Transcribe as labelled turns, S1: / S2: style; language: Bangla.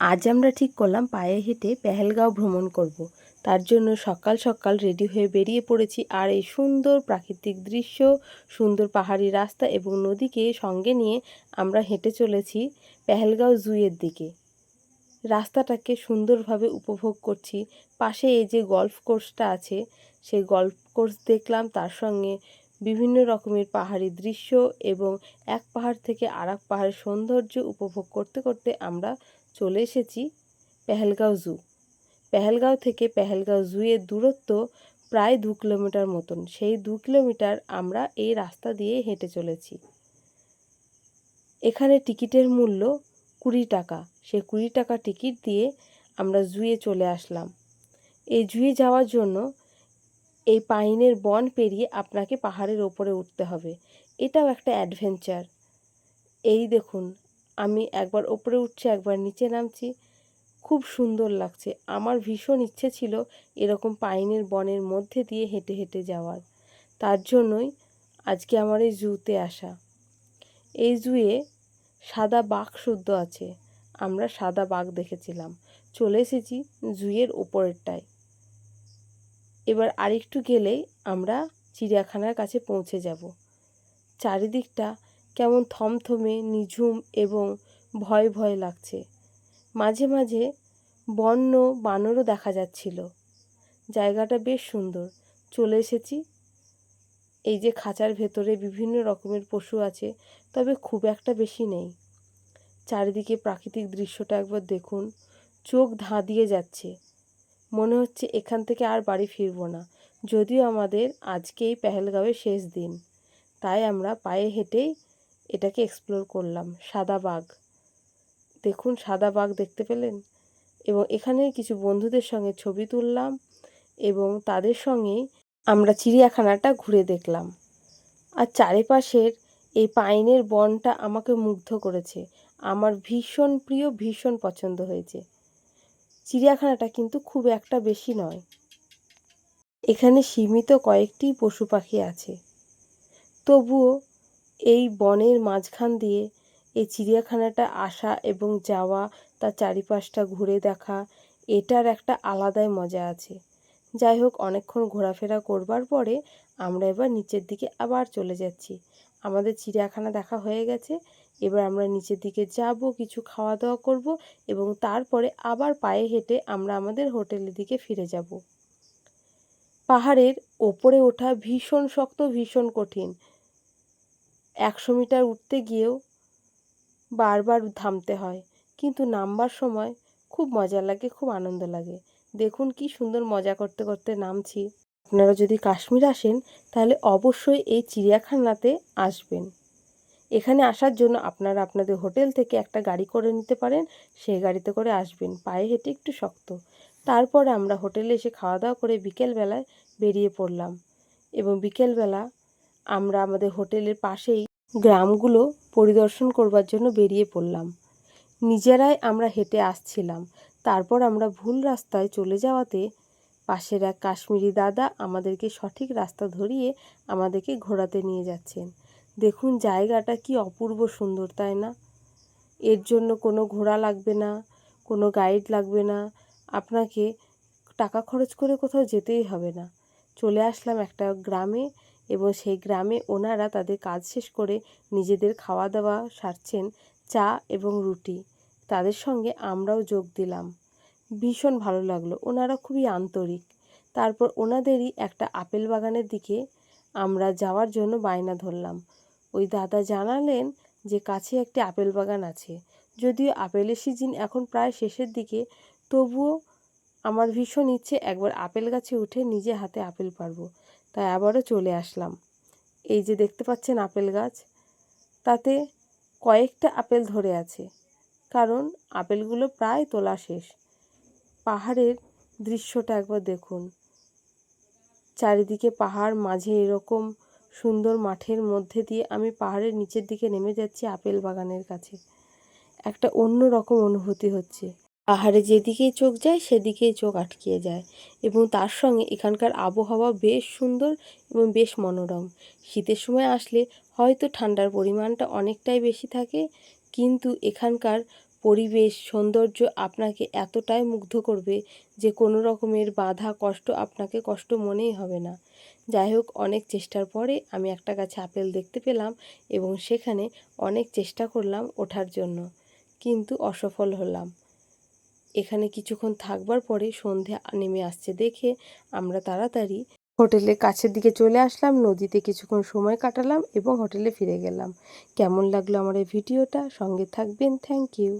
S1: আজ আমরা ঠিক করলাম পায়ে হেঁটে পেহেলগাঁও ভ্রমণ করব। তার জন্য সকাল সকাল রেডি হয়ে বেরিয়ে পড়েছি আর এই সুন্দর প্রাকৃতিক দৃশ্য, সুন্দর পাহাড়ি রাস্তা এবং নদীকে সঙ্গে নিয়ে আমরা হেঁটে চলেছি পেহেলগাঁও জুয়ের দিকে। রাস্তাটাকে সুন্দরভাবে উপভোগ করছি। পাশে এই যে গল্ফ কোর্সটা আছে, সেই গল্ফ কোর্স দেখলাম। তার সঙ্গে বিভিন্ন রকমের পাহাড়ি দৃশ্য এবং এক পাহাড় থেকে আর পাহাড়ের সৌন্দর্য উপভোগ করতে করতে আমরা চলে এসেছি পেহেলগাঁও জু। পেহেলগাঁও থেকে পেহেলগাঁও জুয়ের দূরত্ব প্রায় দু কিলোমিটার মতন। সেই দু কিলোমিটার আমরা এই রাস্তা দিয়ে হেঁটে চলেছি। এখানে টিকিটের মূল্য কুড়ি টাকা। সেই কুড়ি টাকা টিকিট দিয়ে আমরা জুয়ে চলে আসলাম। এই জুয়ে যাওয়ার জন্য এই পাইনের বন পেরিয়ে আপনাকে পাহাড়ের ওপরে উঠতে হবে। এটাও একটা অ্যাডভেঞ্চার। এই দেখুন আমি একবার ওপরে উঠছি, একবার নিচে নামছি। খুব সুন্দর লাগছে। আমার ভীষণ ইচ্ছে ছিল এরকম পাইনের বনের মধ্যে দিয়ে হেঁটে হেঁটে যাওয়ার। তার জন্যই আজকে আমার এই জুতে আসা। এই জুয়ে সাদা বাঘ শুদ্ধ আছে। আমরা সাদা বাঘ দেখেছিলাম। চলে এসেছি জুয়ের ওপরেরটায়। এবার আরেকটু গেলেই আমরা চিড়িয়াখানার কাছে পৌঁছে যাব। চারিদিকটা কেমন থমথমে, নিঝুম এবং ভয় ভয় লাগছে। মাঝে মাঝে বন্য বানরও দেখা যাচ্ছিল। জায়গাটা বেশ সুন্দর। চলে এসেছি। এই যে খাঁচার ভেতরে বিভিন্ন রকমের পশু আছে, তবে খুব একটা বেশি নেই। চারিদিকে প্রাকৃতিক দৃশ্যটা একবার দেখুন। চোখ ধাঁ দিয়ে যাচ্ছে। মনে হচ্ছে এখান থেকে আর বাড়ি ফিরবো না। যদিও আমাদের আজকেই পেহেলগাঁওয়ের শেষ দিন। তাই আমরা পায়ে হেঁটেই এটাকে এক্সপ্লোর করলাম, সাদা বাঘ। দেখুন, সাদা বাঘ দেখতে পেলেন? এবং এখানে কিছু বন্ধুদের সঙ্গে ছবি তুললাম এবং তাদের সঙ্গে আমরা চিড়িয়াখানাটা ঘুরে দেখলাম। আর চারিপাশের এই পাইনের বনটা আমাকে মুগ্ধ করেছে। আমার ভীষণ প্রিয়, ভীষণ পছন্দ হয়েছে। চিড়িয়াখানাটা কিন্তু খুব একটা বেশি নয়। এখানে সীমিত কয়েকটি পশু পাখি আছে। তবুও এই বনের মাঝখান দিয়ে এই চিড়িয়াখানাটা আসা এবং যাওয়া, তার চারিপাশটা ঘুরে দেখা, এটার একটা আলাদাই মজা আছে। যাই হোক অনেকক্ষণ ঘোরাফেরা করবার পরে আমরা এবার নিচের দিকে আবার চলে যাচ্ছি। আমাদের চিড়িয়াখানা দেখা হয়ে গেছে। এবার আমরা নিচের দিকে যাব, কিছু খাওয়া দাওয়া করব এবং তারপরে আবার পায়ে হেঁটে আমরা আমাদের হোটেলের দিকে ফিরে যাব। পাহাড়ের ওপরে ওঠা ভীষণ শক্ত, ভীষণ কঠিন। একশো মিটার উঠতে গিয়েও বারবার থামতে হয়। কিন্তু নামবার সময় খুব মজা লাগে, খুব আনন্দ লাগে। দেখুন কি সুন্দর মজা করতে করতে নামছি। আপনারা যদি কাশ্মীর আসেন, তাহলে অবশ্যই এই চিড়িয়াখানাতে আসবেন। এখানে আসার জন্য আপনারা আপনাদের হোটেল থেকে একটা গাড়ি করে নিতে পারেন, সেই গাড়িতে করে আসবেন। পায়ে হেঁটে একটু শক্ত। তারপরে আমরা হোটেলে এসে খাওয়া দাওয়া করে বিকেলবেলায় বেরিয়ে পড়লাম। এবং বিকেলবেলা আমরা আমাদের হোটেলের পাশেই গ্রামগুলো পরিদর্শন করবার জন্য বেরিয়ে পড়লাম। নিজেরাই আমরা হেঁটে আসছিলাম। তারপর আমরা ভুল রাস্তায় চলে যাওয়াতে পাশের এক কাশ্মীরি দাদা আমাদেরকে সঠিক রাস্তা ধরিয়ে আমাদেরকে ঘোরাতে নিয়ে যাচ্ছেন। দেখুন জায়গাটা কি অপূর্ব সুন্দর, তাই না? এর জন্য কোনো ঘোড়া লাগবে না, কোনো গাইড লাগবে না। আপনাকে টাকা খরচ করে কোথাও যেতেই হবে না। চলে আসলাম একটা গ্রামে এবং সেই গ্রামে ওনারা তাদের কাজ শেষ করে নিজেদের খাওয়া দাওয়া সারছেন চা এবং রুটি। তাদের সঙ্গে আমরাও যোগ দিলাম। ভীষণ ভালো লাগল। ওনারা খুবই আন্তরিক। তারপর ওনাদেরই একটা আপেল বাগানের দিকে আমরা যাওয়ার জন্য বায়না ধরলাম। ওই দাদা জানালেন যে কাছে একটি আপেল বাগান আছে। যদিও আপেলের সিজন এখন প্রায় শেষের দিকে, তবুও আমার ভীষণ ইচ্ছে একবার আপেল গাছে উঠে নিজে হাতে আপেল পারব তাই আবারও চলে আসলাম। এই যে দেখতে পাচ্ছেন আপেল গাছ, তাতে কয়েকটা আপেল ধরে আছে, কারণ আপেলগুলো প্রায় তোলা শেষ। পাহাড়ের দৃশ্যটা একবার দেখুন। চারিদিকে পাহাড়, মাঝে এরকম সুন্দর মাঠের মধ্যে দিয়ে আমি পাহাড়ের নিচের দিকে নেমে যাচ্ছি আপেল বাগানের কাছে। একটা অন্য রকম অনুভূতি হচ্ছে। পাহাড়ে যেদিকেই চোখ যায়, সেদিকেই চোখ আটকিয়ে যায় এবং তার সঙ্গে এখানকার আবহাওয়া বেশ সুন্দর এবং বেশ মনোরম। শীতের সময় আসলে হয়তো ঠান্ডার পরিমাণটা অনেকটাই বেশি থাকে, কিন্তু এখানকার পরিবেশ, সৌন্দর্য আপনাকে এতটাই মুগ্ধ করবে যে কোনো রকমের বাধা, কষ্ট আপনাকে কষ্ট মনেই হবে না। যাই হোক, অনেক চেষ্টার পরে আমি একটা গাছে আপেল দেখতে পেলাম এবং সেখানে অনেক চেষ্টা করলাম ওঠার জন্য, কিন্তু অসফল হলাম। এখানে কিছুক্ষণ থাকবার পরে সন্ধে নেমে আসছে দেখে আমরা তাড়াতাড়ি হোটেলের কাছের দিকে চলে আসলাম, নদীতে কিছুক্ষণ সময় কাটালাম এবং হোটেলে ফিরে গেলাম। কেমন লাগল আমার এই ভিডিওটা? সঙ্গে থাকবেন। Thank you